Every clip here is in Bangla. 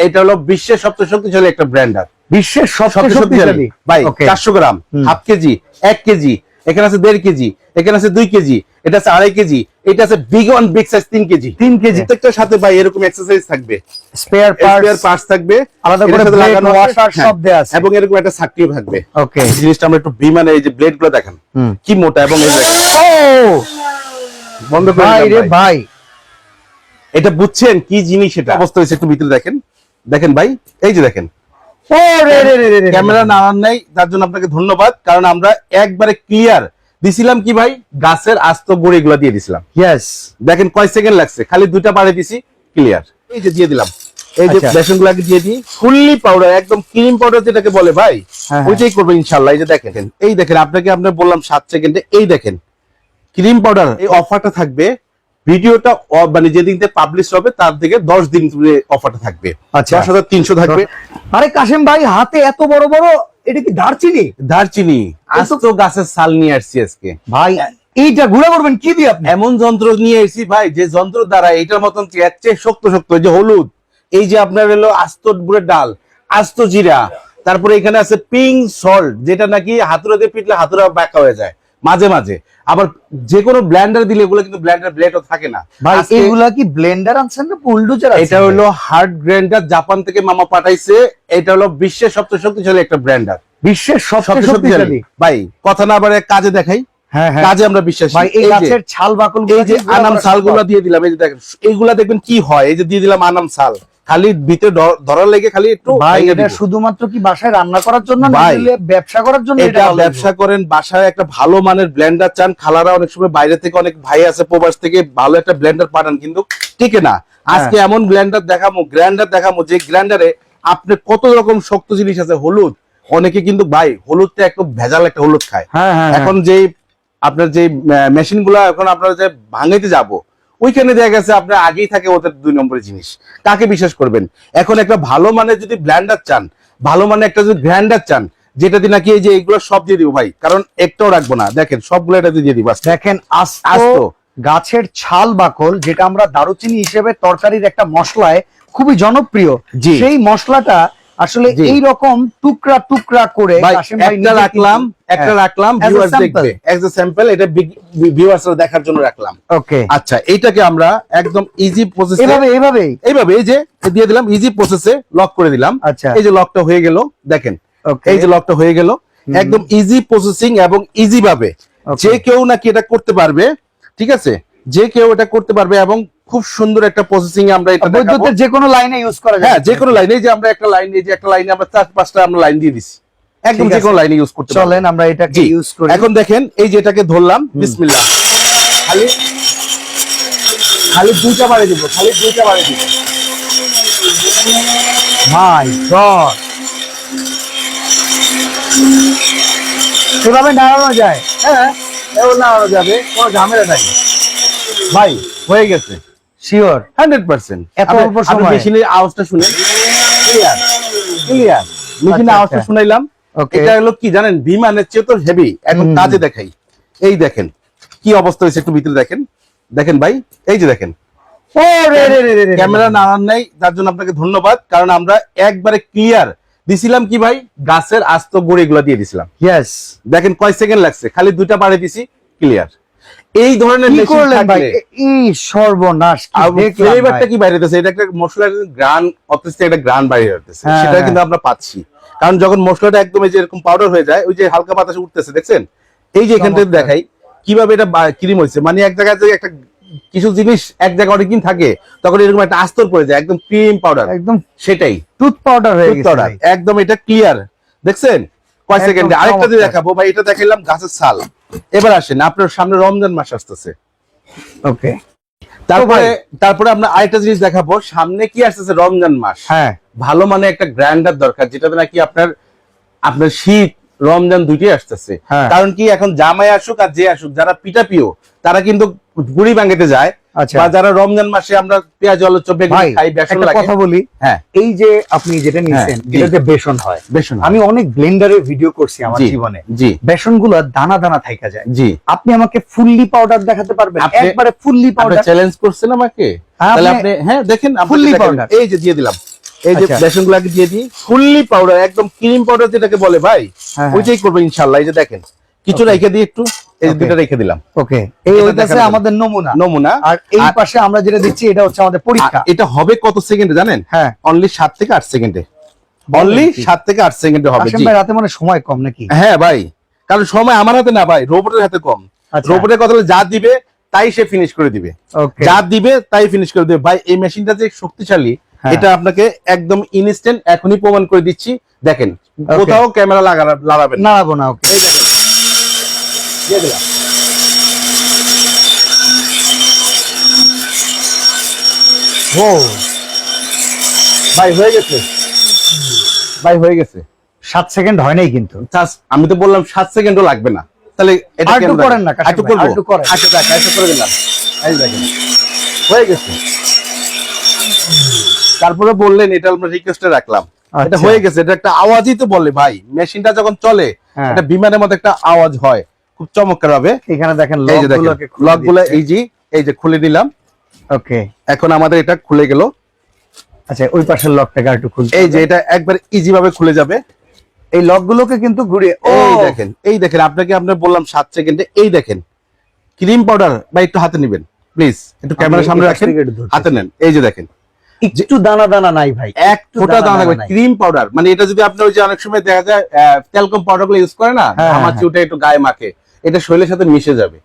এটা হলো বিশ্বের সবচেয়ে শক্তিশালী একটা ব্র্যান্ডার বিশ্বের সবচেয়ে শক্তিশালী। ভাই চারশো গ্রাম হাফ কেজি এক কেজি এখানে আছে দেড় কেজি এখানে আছে দুই কেজি এটা আছে আড়াই কেজি এটা আছে বিগ ওয়ান বিগ সাইজ তিন কেজি। তিন কেজি। প্রত্যেকটার সাথে ভাই এরকম এক্সারসাইজ থাকবে। স্পেয়ার স্পেয়ার পার্টস থাকবে। আলাদা করে লাগানো হ্যাঁ, সব দেয়া আছে। এবং এরকম একটা সাকরিও থাকবে। ওকে এই জিনিসটা আমরা একটু বিমানে এই যে ব্লেডগুলো দেখেন। কি মোটা এবং এই দেখেন ও! বন্ধ করে ভাই রে ভাই। ভাই। এটা বুঝছেন কি জিনিস এটা? অবস্থা হয়েছে একটু ভিতরে দেখেন। দেখেন ভাই এই যে দেখেন। ক্যামেরা নাড়ার নাই তার জন্য আপনাকে ধন্যবাদ কারণ আমরা একবারে ক্লিয়ার দিছিলাম কি ভাই? গাছের আস্ত গুঁড়ি গুলো দিয়ে দিছিলাম। ইয়েস দেখেন কয় সেকেন্ড লাগছে? খালি দুইটা বাড়ে দিছি ক্লিয়ার এই যে দিয়ে দিলাম। এই যে। বেসন গুলাকে দিয়ে দিই ফুললি পাউডার একদম ক্রিম পাউডার যেটাকে বলে ভাই ওইটাই করব ইনশাল্লাহ এই যে দেখেন এই দেখেন আপনাকে আপনার বললাম সাত সেকেন্ডে এই দেখেন ক্রিম পাউডার এই অফারটা থাকবে ভিডিওটা মানে যেদিন থেকে পাবলিশ হবে তার থেকে দশ দিন অফারটা থাকবে। আচ্ছা। দশ হাজার তিনশো থাকবে। আরে কাশেম ভাই হাতে এত বড় বড় এটা কি দারচিনি? দারচিনি। আস্ত গাছের সাল নিয়ে আসছি আজকে। ভাই এইটা ঘুরে করবেন কি দিয়ে আপনি? এমন যন্ত্র নিয়ে এসেছি ভাই যে যন্ত্র দ্বারা এটার মতন চেয়ে শক্ত শক্ত যে হলুদ এই যে আপনার হলো আস্ত গুড়ের ডাল আস্ত জিরা তারপরে এখানে আছে পিঙ্ক সল্ট যেটা নাকি হাতুড়া দিয়ে পিটলে হাতুড়া বাঁকা হয়ে যায়। মাঝে মাঝে। আবার যে কোনো ব্ল্যান্ডার দিলে এগুলো কিন্তু ব্ল্যান্ডার ব্লেডও থাকে না। ভাই এগুলা কি ব্লেন্ডার আনছেন না বুলডোজার এটা হলো হার্ড গ্রাইন্ডার জাপান থেকে মামা পাঠাইছে। এটা হলো বিশ্বের সবচেয়ে শক্তিশালী একটা ব্র্যান্ডার বিশ্বের সবচেয়ে শক্তিশালী। ভাই কথা না বারে কাজে দেখাই। হ্যাঁ হ্যাঁ। কাজে আমরা বিশ্বাসী। ভাই এই এই গাছের ছাল বাকল এই যে আনাম সালগুলো দিয়ে দিলাম এই যে দেখেন এইগুলা দেখবেন কি হয়? এই যে দিয়ে দিলাম আনাম সাল খালি ভিতরে ধরার লেগে খালি একটু ভাই এটা শুধুমাত্র কি বাসায় রান্না করার জন্য না ব্যবসা করার জন্য এটা ব্যবসা করেন বাসায় একটা ভালো মানের ব্লেন্ডার চান খালারা অনেক সময় বাইরে থেকে অনেক ভাই আছে প্রবাস থেকে ভালো একটা ব্লেন্ডার পাঠান কিন্তু টিকে না। আজকে হ্যাঁ। এমন ব্লেন্ডার দেখামো গ্রাইন্ডার দেখামো যে গ্রাইন্ডারে আপনি কত রকম শক্ত জিনিস আছে হলুদ। অনেকে কিন্তু ভাই হলুদটা একটু ভেজাল একটা হলুদ খায়। হ্যাঁ হ্যাঁ এখন যে আপনার যে মেশিনগুলা এখন আপনার যে ভাঙাইতে যাব ওইখানে দেখা গেছে আপনার আগেই থাকে ওদের দুই নম্বরের জিনিস। কাকে বিশ্বাস করবেন? এখন একটা ভালো মানের যদি ব্ল্যান্ডার চান ভালো মানের একটা যদি গ্রাইন্ডার চান যেটা দিয়ে নাকি এই যে এগুলো সব দিয়ে দিব ভাই কারণ একটাও রাখব না। দেখেন সবগুলো এটা দিয়ে দিব। দেখেন আস্ত। গাছের ছাল বাকল যেটা আমরা দারুচিনি হিসেবে তরকারির একটা মশলায় খুবই জনপ্রিয়। সেই মশলাটা আসলে। এই রকম টুকরা টুকরা করে একটা রাখলাম একটা। রাখলাম ভিউয়ার্স. দেখবে। এজ এ স্যাম্পল এটা দেখার জন্য রাখলাম। ওকে আচ্ছা এইটাকে আমরা একদম ইজি প্রসেসে এইভাবে এই যে দিয়ে দিলাম ইজি প্রসেসে লক করে দিলাম। আচ্ছা। এই যে লকটা হয়ে গেল দেখেন। এই যে লকটা হয়ে গেল একদম ইজি প্রসেসিং এবং ইজি ভাবে। যে কেউ নাকি এটা করতে পারবে ঠিক আছে? যে কেউ এটা করতে পারবে এবং খুব সুন্দর একটা প্রসেসিং আমরা এটা। বৈদ্যুতের যে কোনো লাইনে ইউজ করা যায় হ্যাঁ যে কোনো লাইনে যে আমরা একটা লাইন এই যে একটা লাইনে আমরা চার পাঁচটা আমরা লাইন দিয়ে দিছি। একদম যে। কোনো লাইনে ইউজ করতে চলেন আমরা এটাকে ইউজ করি। এখন দেখেন এই যে এটাকে ধরলাম বিসমিল্লাহ। খালি খালি দুইটা বাড়ি দিব খালি দুইটা বাড়ি দিব। মাই গড কীভাবে নাড়ানো যায়। হ্যাঁ এও না যাবে কোনো ঝামেলা নাই। ভাই হয়ে গেছে। Sure hundred percent. এত অল্প সময়ে? মেশিনের আওয়াজটা শুনেন। ক্লিয়ার ক্লিয়ার মেশিনের আচ্ছা, আওয়াজটা আচ্ছা। শুনাইলাম। এটা হলো কি জানেন? বিমানের চেয়ে তো হেভি এখন কাজে দেখাই। এই দেখেন কি অবস্থা হয়েছে একটু ভিতরে দেখেন। দেখেন ভাই এই যে দেখেন। ক্যামেরা নাই তার জন্য আপনাকে ধন্যবাদ কারণ আমরা একবারে ক্লিয়ার দিছিলাম কি ভাই? গাছের আস্ত গুঁড়ি গুলো দিয়ে দিছিলাম। ইয়েস দেখেন কয় সেকেন্ড লাগছে? খালি দুইটা বাড়ে দিছি ক্লিয়ার এই ধরনের এই সর্বনাশ কি ফ্লেভারটা কি বাইরে এটা একটা মশলার গ্রান অতিরিক্ত একটা গ্রান বাইরে হ্যাঁ, সেটা হ্যাঁ। কিন্তু আমরা পাচ্ছি। কারণ যখন মশলাটা একদম এই যে এরকম পাউডার হয়ে যায় ওই যে হালকা বাতাসে উঠতেছে দেখছেন? এই যে এখান থেকে দেখাই কীভাবে এটা ক্রিম হয়েছে? মানে এক জায়গায় একটা কিছু জিনিস এক জায়গায় অনেকদিন থাকে তখন এরকম একটা আস্তর পড়ে যায় একদম ক্রিম পাউডার একদম সেটাই। টুথ পাউডার হয়ে গেছে একদম এটা ক্লিয়ার দেখছেন? কয় সেকেন্ডে? আরেকটা দিয়ে দেখাবো ভাই এটা দেখাইলাম গাছের ছাল। এবার আসেন আপনার সামনে রমজান মাস আসতেছে। ওকে তারপরে তারপরে আমরা আরেকটা জিনিস দেখাবো। সামনে কি আসতেছে? রমজান মাস। হ্যাঁ। ভালো মানে একটা গ্র্যান্ডার দরকার যেটাতে নাকি আপনার আপনার শীত রমজান দুইটি আসতেছে। হ্যাঁ। কারণ কি এখন জামাই আসুক আর যে আসুক যারা পিটা পিও তারা কিন্তু গুড়ি ভাঙাতে যায়। বা যারা রমজান মাসে আমরা পেঁয়াজ আলু চোপে খাই বেসন কথা বলি। হ্যাঁ। এই যে আপনি যেটা নিছেন এটা যে বেসন হয় বেসন আমি অনেক ভিডিও করছি আমার জীবনে। জি। বেসনগুলো দানা দানা থাইকা যায়। জি। আপনি আমাকে ফুললি পাউডার দেখাতে পারবেন একবারে ফুললি পাউডার। চ্যালেঞ্জ করছেন আমাকে? হ্যাঁ, তাহলে আপনি আপনি হ্যাঁ দেখেন আপনাকে পাউডার। এই যে দিয়ে দিলাম। এই যে আচ্ছা। বেসন গুলাকে দিয়ে দিই। ফুললি পাউডার একদম ক্রিম পাউডার যেটাকে বলে ভাই হ্যাঁ, ওইটাই করব ইনশাল্লাহ। এই যে দেখেন কিছু. রেখে একটু। এই. দুটো রেখে দিলাম। ওকে এই হইতাছে আমাদের নমুনা। নমুনা। আর এই পাশে আমরা যেটা দিচ্ছি এটা হচ্ছে আমাদের পরীক্ষা। এটা হবে কত সেকেন্ডে জানেন? হ্যাঁ। অনলি সাত থেকে আট সেকেন্ডে। অনলি কি? সাত থেকে আট সেকেন্ডে হবে জি। রাতে মানে সময় কম নাকি? হ্যাঁ ভাই কারণ সময় আমার হাতে না ভাই রোবটের হাতে কম। আচ্ছা। রোবটের কথা যা দিবে তাই সে ফিনিশ করে দিবে। ওকে যা দিবে তাই ফিনিশ করে দিবে। ভাই এই মেশিনটা যে শক্তিশালী হ্যাঁ। এটা আপনাকে একদম ইনস্ট্যান্ট এখনই প্রমাণ করে দিচ্ছি। দেখেন. কোথাও ক্যামেরা লাগাবেন না। না ওকে এই দেখেন দিয়ে দিলাম ও। ভাই হয়ে গেছে? ভাই হয়ে গেছে। সাত সেকেন্ড হয় নাই কিন্তু। আমি তো বললাম সাত সেকেন্ডও লাগবে না। তাহলে এটা একটু করেন না, একটু করব? একটু করেন। আচ্ছা দেখ একটু করে দিলাম। এই দেখেন। হয়ে গেছে। তারপরে বললেন এটা আমরা রিকোয়েস্টে রাখলাম। এটা আচ্ছা। হয়ে গেছে এটা একটা আওয়াজই তো বলে ভাই। মেশিনটা যখন চলে হ্যাঁ। এটা বিমানের মতো একটা আওয়াজ হয়। খুব চমৎকার হবে এখানে দেখেন লকগুলো এই যে এই যে খুলে দিলাম ওকে। এখন আমাদের এটা খুলে গেল। আচ্ছা ওই পাশের লকটাকে একটু খুলতে এই যে এটা একবার ইজি ভাবে খুলে যাবে। এই লকগুলোকে কিন্তু ঘুরিয়ে এই দেখেন এই দেখেন আপনাকে আপনি বললাম সাত সেকেন্ডে এই দেখেন। ক্রিম পাউডার বা একটু হাতে নেবেন প্লিজ। একটু ক্যামেরার সামনে রাখেন। হাতে নেন এই যে দেখেন। একটু দানা দানা নাই ভাই এক ফোঁটা দানা নাই। Cream powder. মানে এটা যদি আপনি ওই যে অনেক সময় দেখা যায় তেলকম পাউডারগুলো ইউজ করে না হ্যাঁ, আমার হ্যাঁ। চুটে একটু গায়ে মাখে। এটা শরীরের সাথে মিশে যাবে।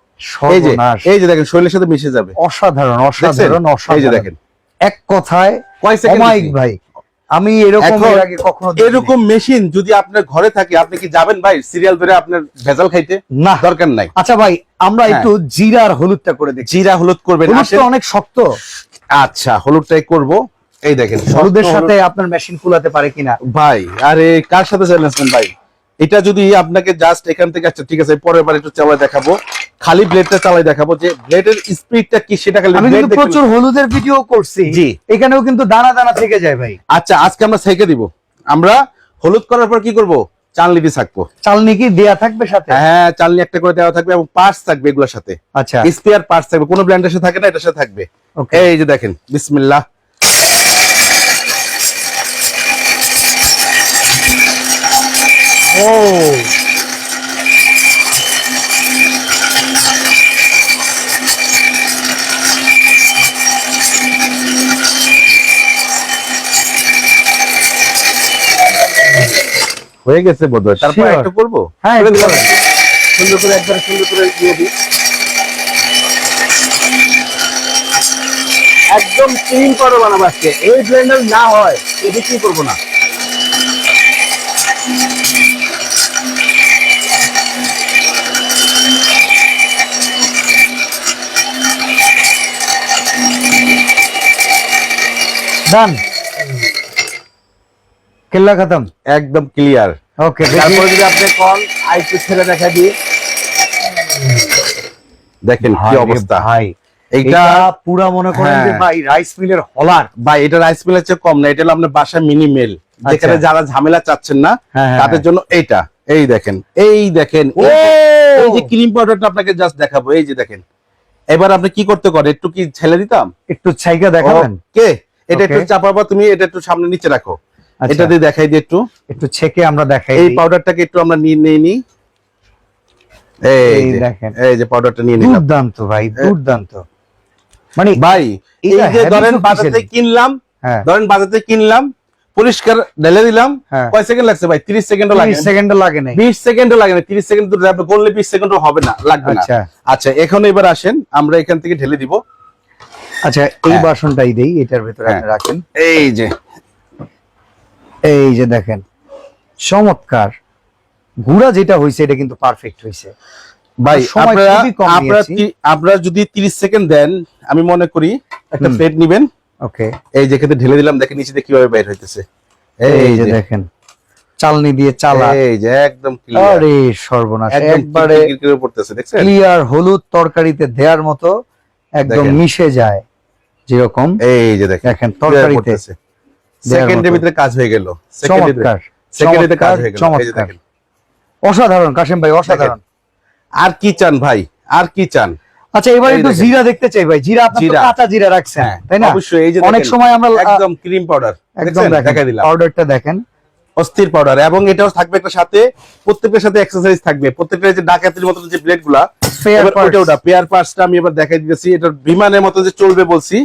এই যে এই যে দেখেন শরীরের সাথে মিশে যাবে। অসাধারণ? অসাধারণ এই যে দেখেন। এক কথায় কয় সেকেন্ড ভাই আমি এরকম কখনো এরকম মেশিন যদি আপনার ঘরে থাকে আপনি কি যাবেন ভাই সিরিয়াল ধরে আপনার ভেজাল খাইতে? না। দরকার নাই। আচ্ছা ভাই আমরা হ্যাঁ। একটু জিরার হলুদটা করে দেখি। জিরা হলুদ করবেন। অনেক শক্ত। আচ্ছা হলুদটাই করব। এই দেখেন হলুদের সাথে আপনার মেশিন ফুলাতে পারে কিনা? ভাই আরে কার সাথে চাইলেন ভাই? এটা যদি আপনাকে জাস্ট এখান থেকে আচ্ছা ঠিক আছে পরের বার একটু চালাই দেখাবো। খালি ব্লেডটা চালাই দেখাবো যে ব্লেডের স্পিডটা কি সেটা খালি আমি কিন্তু প্রচুর হলুদের ভিডিও করছি। জি। এখানেও কিন্তু দানা দানা থেকে যায় ভাই। আচ্ছা আজকে আমরা সেকে দিব। আমরা হলুদ করার পর কি করব? চালনি দিয়ে থাকব। চালনি কি দেয়া থাকবে সাথে? হ্যাঁ চালনি একটা করে দেওয়া থাকবে এবং পার্টস থাকবে এগুলোর সাথে। আচ্ছা। স্পেয়ার পার্টস থাকবে কোনো ব্র্যান্ডের সাথে থাকে না এটার সাথে থাকবে। ওকে এই যে দেখেন বিসমিল্লাহ। ও হয়ে গেছে বোধহয়। তারপর Sure. একটা করব হ্যাঁ। সুন্দর করে একবার সুন্দর করে দিয়ে দিই। একদম ক্লিন করে বানাবো আজকে। এই ব্লেন্ডার না হয় এই বিক্রি করব না? ডান কেল্লা খতম? একদম ক্লিয়ার ওকে তারপরে যদি আপনি কল আইটু ছেড়ে দেখা দিয়ে দেখেন কি অবস্থা। এইটা এটা পুরা মনে করেন যে হ্যাঁ। ভাই রাইস মিলের হলার। ভাই এটা রাইস মিলের চেয়ে কম না এটা হলো আপনার বাসা মিনি মেল যেখানে যারা ঝামেলা চাচ্ছেন না হ্যাঁ, হ্যাঁ, তাদের জন্য এইটা। এই দেখেন এই দেখেন এই যে ক্রিম পাউডারটা আপনাকে জাস্ট দেখাবো এই যে দেখেন। এবার আপনি কি করতে করেন? একটু কি ছেলে দিতাম? একটু ছাইকা দেখাবেন? কে এটা একটু চাপাবা তুমি এটা একটু সামনে নিচে রাখো। আচ্ছা, এটা দিয়ে দেখাই দিই একটু। একটু ছেকে আমরা দেখাই এই পাউডারটাকে একটু আমরা নিয়ে নিয়ে নিই। এই দেখেন। এই যে পাউডারটা নিয়ে নিলাম। দুর্দান্ত ভাই দুর্দান্ত। মানে ভাই এই যে ধরেন বাজার থেকে কিনলাম হ্যাঁ। ধরেন বাজার থেকে কিনলাম পরিষ্কার ঢেলে দিলাম হ্যাঁ। কয় সেকেন্ড লাগছে ভাই? তিরিশ সেকেন্ডও লাগে। 30 সেকেন্ড লাগে নাই। বিশ সেকেন্ডও লাগে না তিরিশ সেকেন্ড তো করলে বিশ সেকেন্ডও হবে না লাগবে না। আচ্ছা। আচ্ছা এখন এবার আসেন আমরা এখান থেকে ঢেলে দিব। আচ্ছা এই হ্যাঁ। বাসনটাই দেই এটার ভেতরে হ্যাঁ। আপনি রাখেন। এই যে। এই যে দেখেন চমৎকার। গুড়া যেটা হয়েছে এটা কিন্তু পারফেক্ট হয়েছে ভাই আপনারা আপনারা। আপনারা যদি তিরিশ সেকেন্ড দেন আমি মনে করি একটা প্লেট নিবেন। ওকে এই যে ক্ষেত্রে ঢেলে দিলাম দেখেন নিচে দিয়ে কীভাবে বের হইতেছে। এই যে দেখেন চালনি দিয়ে চালা। এই যে একদম ক্লিয়ার আরে সর্বনাশ একবারে পড়তেছে দেখছেন? ক্লিয়ার হলুদ তরকারিতে দেওয়ার মতো একদম মিশে যায় যেরকম। এই যে দেখেন তরকারিতে সেকেন্ডের ভিতরে কাজ হয়ে গেল। চমৎকার সেকেন্ডের কাজ হয়ে গেল। চমৎকার। দেখেন। অসাধারণ কাশেম ভাই অসাধারণ। আর কি চান ভাই? আর কি চান? আচ্ছা এবার একটু জিরা দেখতে চাই ভাই। জিরা আপনার তো জিরা। কাঁচা জিরা রাখছেন হ্যাঁ তাই না? অবশ্যই। এই যে অনেক সময় আমরা একদম ক্রিম পাউডার একদম দেখাই দিলাম। পাউডারটা দেখেন। অস্থির পাউডার এবং এটাও থাকবে একটা সাথে প্রত্যেকটার সাথে এক্সারসাইজ থাকবে। প্রত্যেকটা যে ডাকাতির মতো যে প্লেটগুলা পেয়ার পার্টসটা আমি এবার দেখাই দিতেছি। এটা বিমানের মতো যে চলবে বলছি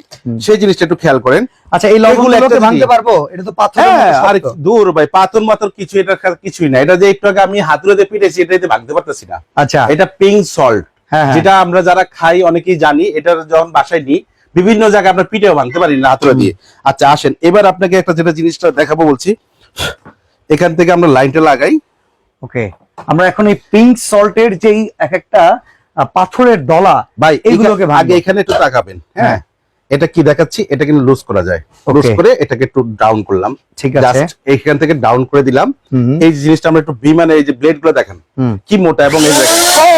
সেই জিনিসটা একটু খেয়াল করেন। আচ্ছা এই লবণগুলোকে ভাঙতে পারব? এটা তো পাথর হ্যাঁ আর দূর ভাই পাথর মাথর কিছু এটা কিছুই না। এটা যে একটু আগে আমি হাতুড়ে দিয়ে পিটেছি এটাতে ভাঙতে পারতেছি না। আচ্ছা। এটা পিঙ্ক সল্ট হ্যাঁ হ্যাঁ। যেটা আমরা যারা খাই অনেকেই জানি এটা যখন বাসায় নিই বিভিন্ন জায়গায় আপনার পিঠেও ভাঙতে পারি না হাতুড়ে দিয়ে। আচ্ছা আসেন এবার আপনাকে একটা যেটা জিনিসটা দেখাবো বলছি। এখান থেকে আমরা লাইনটা লাগাই ওকে আমরা এখন এই পিঙ্ক সল্টের যেই এক একটা পাথরের দলা ভাই এইগুলোকে। আগে এখানে একটু তাকাবেন হ্যাঁ হ্যাঁ। এটা কি দেখাচ্ছি এটা কিন্তু লুজ করা যায় লুজ করে এটাকে একটু ডাউন করলাম ঠিক আছে জাস্ট এইখান থেকে ডাউন করে দিলাম। এই জিনিসটা আমরা একটু বিমানে এই যে ব্লেডগুলো দেখেন। কি মোটা এবং এই দেখেন ও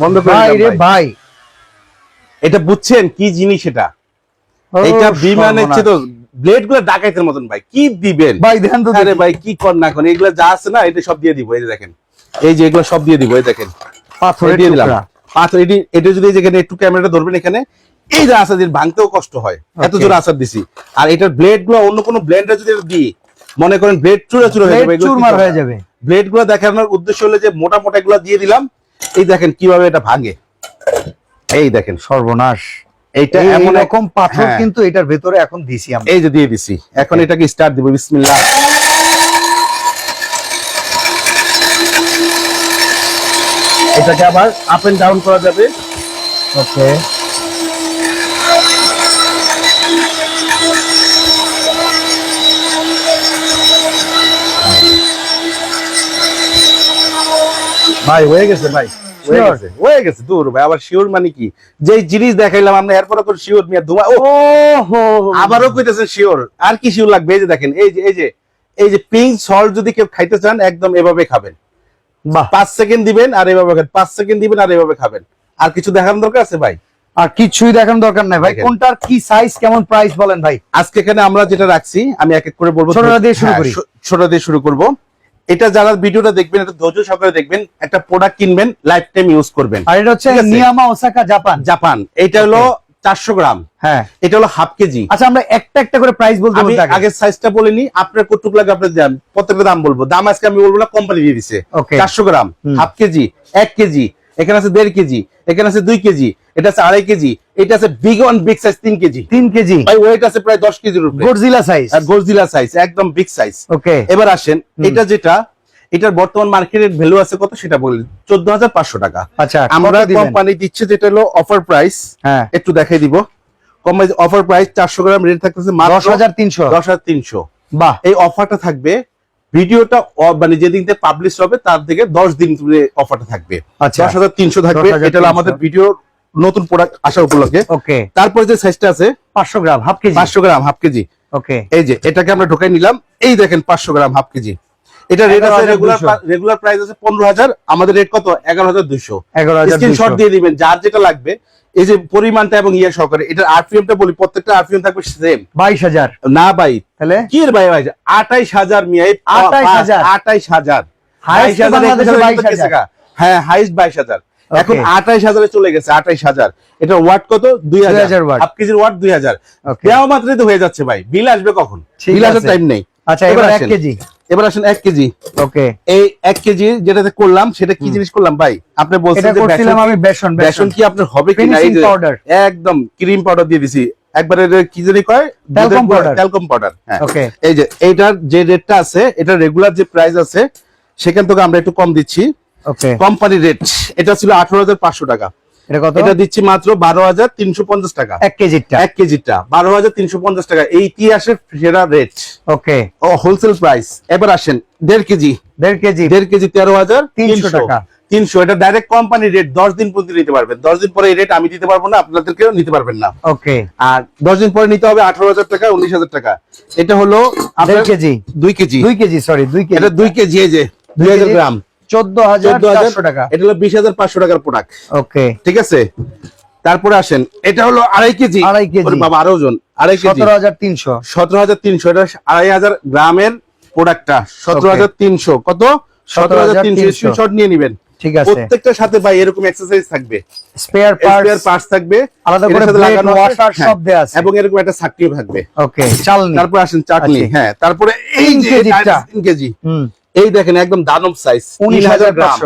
বন্ধ করে ভাই রে ভাই। ভাই এটা বুঝছেন কি জিনিস এটা এটা বিমানের। চেয়ে তো ব্লেডগুলো ডাকাইতের মতন ভাই কি দিবেন? ভাই দেখেন তো আরে ভাই কি কর না কোন এগুলো যা আছে না এটা সব দিয়ে দিব এই দেখেন। এই যে এগুলো সব দিয়ে দিব এই দেখেন। পাথরের এই দিয়ে দিলাম। পাথর এটি এটা যদি যেখানে একটু ক্যামেরাটা ধরবেন এখানে এই যে আসার ভাঙতেও কষ্ট হয়। এত. জোরে আসার দিছি। আর এটার ব্লেডগুলো অন্য কোনো ব্লেন্ডে যদি দিই মনে করেন ব্লেড চুরে চুরে হয়ে যাবে চুরমার হয়ে যাবে। ব্লেডগুলো দেখানোর উদ্দেশ্য হলো যে মোটা মোটা গুলো দিয়ে দিলাম। এই দেখেন কীভাবে এটা ভাঙে। এই দেখেন। সর্বনাশ। এমন রকম পাথর হ্যাঁ। কিন্তু এটার ভেতরে এখন দিছি আমরা। এই যে দিয়ে দিছি। এখন এটাকে স্টার্ট দিব বিসমিল্লাহ। এটাকে আবার আপ এন্ড ডাউন করা যাবে। ওকে। ভাই হয়ে গেছে ভাই। হয়ে গেছে হয়ে গেছে দূর ভাই। আবার শিওর মানে কি? যে জিনিস দেখাইলাম আমরা এরপরে করে শিওর মিয়া ধোয়া ও! আবারও কইতেছে শিওর আর কি শিওর লাগবে? এই যে দেখেন এই যে এই যে এই যে পিঙ্ক সল্ট যদি কেউ খাইতে চান একদম এভাবে খাবেন। পাঁচ সেকেন্ড দিবেন আর এভাবে খাবেন। পাঁচ সেকেন্ড দিবেন আর এভাবে খাবেন। আর কিছু দেখানোর দরকার আছে ভাই? আর কিছুই দেখানোর দরকার নাই ভাই। কোনটার কি সাইজ কেমন প্রাইস বলেন ভাই? আজকে এখানে আমরা যেটা রাখছি আমি এক এক করে বলব। ছোটটা দিয়ে শুরু হ্যাঁ, করি। ছোটটা দিয়ে শুরু করব। এটা যারা ভিডিওটা দেখবেন এটা ধৈর্য সহকারে দেখবেন একটা প্রোডাক্ট কিনবেন লাইফ টাইম ইউজ করবেন। আর এটা হচ্ছে নিয়ামা ওসাকা জাপান জাপান এটা হলো চারশো গ্রাম। হ্যাঁ। এটা হলো হাফ কেজি আচ্ছা আমরা একটা একটা করে প্রাইস বলতে আমি আগে আগের সাইজটা বলিনি আপনার কতটুক লাগে আপনার দাম। প্রত্যেকটা দাম বলব? দাম আজকে আমি বলব না কোম্পানি দিয়ে দিছে। চারশো গ্রাম। হাফ কেজি এক কেজি এখানে আছে দেড় কেজি এখানে আছে দুই কেজি এটা আছে আড়াই কেজি এটা আছে বিগ ওয়ান বিগ সাইজ তিন কেজি। তিন কেজি। ভাই ওয়েট আছে প্রায় দশ কেজির উপরে। সাইজ আর গোলজিলা সাইজ একদম বিগ সাইজ ওকে। এবার আসেন এটা যেটা এটার বর্তমান মার্কেটের ভ্যালু আছে কত সেটা বলি চোদ্দ হাজার পাঁচশো টাকা। আচ্ছা আমরা কোম্পানি দিচ্ছে যেটা হলো অফার প্রাইস হ্যাঁ। একটু দেখাই দিব। কোম্পানি অফার প্রাইস চারশো গ্রাম রেট থাকতেছে দশ হাজার তিনশো। দশ হাজার তিনশো। বাহ। এই অফারটা থাকবে ভিডিওটা মানে যেদিন থেকে পাবলিশ হবে তার থেকে দশ দিন অফারটা থাকবে। আচ্ছা। দশ হাজার তিনশো থাকবে। এটা হলো আমাদের ভিডিও নতুন প্রোডাক্ট আসা উপলক্ষে। ওকে তারপরে যে সাইজটা আছে পাঁচশো গ্রাম হাফ কেজি। পাঁচশো গ্রাম হাফ কেজি। ওকে এই যে এটাকে আমরা ঢোকাই নিলাম। এই দেখেন পাঁচশো গ্রাম হাফ কেজি। এটা রেট আছে রেগুলার রেগুলার প্রাইস আছে পনেরো হাজার। আমাদের রেট কত? এগারো হাজার দুইশো। এগারো হাজার স্ক্রিনশট দিয়ে দিবেন। যার যেটা লাগবে এই যে পরিমাণটা এবং ইয়ে সহকারে এটার আরপিএমটা বলি প্রত্যেকটা আরপিএম থাকবে সেম বাইশ হাজার। না ভাই তাহলে? কি রে ভাই ভাই আঠাইশ হাজার মিয়া এই 28,000 আঠাইশ হাজার। Highest 22,000 হাজার হ্যাঁ হাইস্ট বাইশ হাজার। Okay. এখন আঠাইশ হাজারে চলে গেছে আঠাইশ হাজার। এটা ওয়াট কত? দুই 2000 হাজার watt। হাফ কেজির ওয়াট দুই হাজার। Okay. দেওয়া মাত্রই তো হয়ে যাচ্ছে ভাই। বিল আসবে কখন? বিল আসার টাইম নেই। আচ্ছা এবার এক কেজি। এবার আসেন এক কেজি। ওকে। এই এক কেজি যেটাতে করলাম সেটা কি জিনিস করলাম ভাই? আপনি বলছেন যে করছিলাম বেসন আমি বেসন বেসন। কি আপনার হবে কি না? powder। একদম ক্রিম পাউডার দিয়ে দিছি। একবারে এটা কি জানি কয়। ট্যালকম পাউডার হ্যাঁ। এই যে এইটার যে রেটটা আছে এটা রেগুলার যে প্রাইস আছে সেখান থেকে আমরা একটু কম দিচ্ছি। ওকে। কোম্পানি রেট এটা ছিল আঠারো হাজার পাঁচশো টাকা। এটা কত? এটা দিচ্ছি মাত্র বারো হাজার তিনশো পঞ্চাশ টাকা। এক কেজিটা এক কেজিটা বারো হাজার তিনশো পঞ্চাশ টাকা। এই ইতিহাসের সেরা রেট ওকে। ও হোলসেল প্রাইস এবার আসেন দেড় কেজি। দেড় কেজি। দেড় কেজি তেরো হাজার 300 টাকা। তিনশো এটা ডাইরেক্ট কোম্পানি রেট দশ দিন পর্যন্ত নিতে পারবেন। দশ দিন পরে এই রেট আমি দিতে পারব না আপনাদেরকেও নিতে পারবেন না। ওকে। আর দশ দিন পরে নিতে হবে আঠারো হাজার টাকা উনিশ হাজার টাকা। এটা হলো কেজি। দুই কেজি। দুই কেজি সরি দুই কেজি। এটা দুই কেজি এই যে দুই হাজার গ্রাম। চোদ্দ হাজার চোদ্দ হাজার চারশো টাকা। এটা হলো বিশ হাজার পাঁচশো টাকার প্রোডাক্ট ওকে ঠিক আছে? তারপরে আসেন এটা হলো আড়াই কেজি। আড়াই কেজি। বাবা আরও ওজন আড়াই কেজি। সতেরো হাজার তিনশো। সতেরো হাজার তিনশো এটা আড়াই হাজার গ্রামের প্রোডাক্টটা সতেরো হাজার তিনশো কত? সতেরো হাজার তিনশো। 17,300 স্ক্রিনশট নিয়ে নিবেন। ঠিক আছে। প্রত্যেকটার সাথে ভাই এরকম এক্সারসাইজ থাকবে। স্পেয়ার স্পেয়ার পার্টস পার্টস থাকবে। আলাদা করে লাগানো ওয়াশার হ্যাঁ। সব দেয়া আছে। এবং এরকম একটা সাকটিও থাকবে। ওকে চালনি। তারপর আসেন চাটনি। হ্যাঁ তারপরে এই যে কেজিটা। কেজি। হুম। এই দেখেন একদম দানব সাইজ উনিশ হাজার গ্রাম।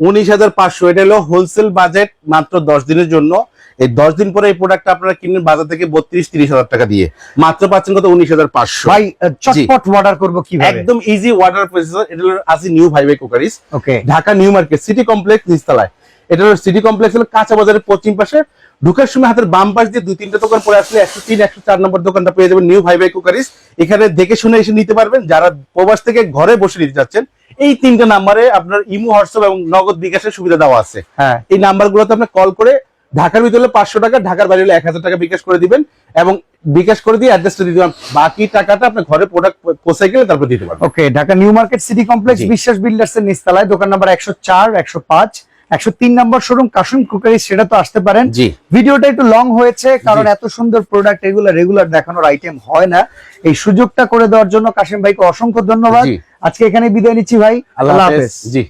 উনিশ হাজার পাঁচশো। এটা হলো হোলসেল বাজেট মাত্র দশ দিনের জন্য। এই দশ দিন পরে এই প্রোডাক্টটা আপনারা কিনবেন বাজার থেকে বত্রিশ তিরিশ হাজার টাকা দিয়ে। মাত্র পাচ্ছেন কত? উনিশ হাজার পাঁচশো। ভাই চটপট অর্ডার করব কি একদম ইজি অর্ডার প্রসেসর এটা হলো আসি নিউ ভাইভাই cookeries okay Dhaka new market city complex নিচতলায়। এটা হলো সিটি কমপ্লেক্স হলো কাঁচা বাজারের পশ্চিম পাশে। ঢুকার সময় হাতের বাম পাশ দিয়ে দুই তিনটা দোকান পরে আসলে একশো তিন একশো চার নম্বর দোকানটা পেয়ে যাবেন নিউ ভাইভাই কুকারিস এখানে দেখে শুনে এসে নিতে পারবেন যারা প্রবাস থেকে ঘরে বসে নিতে চাচ্ছেন এই তিনটা নাম্বারে আপনার ইমো হোয়াটসঅ্যাপ এবং নগদ বিকাশের সুবিধা দেওয়া আছে। হ্যাঁ। এই নাম্বারগুলোতে আপনি কল করে ঢাকার ভিতরে হলে পাঁচশো টাকা ঢাকার বাইরে হলে এক হাজার টাকা বিকাশ করে দিবেন এবং বিকাশ করে দিয়ে অ্যাড্রেসটা দিয়ে দিবেন। বাকি টাকাটা আপনি ঘরে প্রোডাক্ট পৌঁছে গেলে তারপর দিতে পারবেন। Okay Dhaka new market city complex Biswas builders এর নিচতলায় দোকান নাম্বার একশো চার একশো পাঁচ। একশো তিন নম্বর শোরুম কাশুম কুকারি সেটা তো আসতে পারেন। জি। ভিডিওটা একটু লং হয়েছে কারণ এত সুন্দর প্রোডাক্ট এগুলো রেগুলার দেখানোর আইটেম হয় না। এই সুযোগটা করে দেওয়ার জন্য কাশিম ভাইকে অসংখ্য ধন্যবাদ। আজকে এখানে বিদায় নিচ্ছি ভাই। আল্লাহ হাফেজ। জি।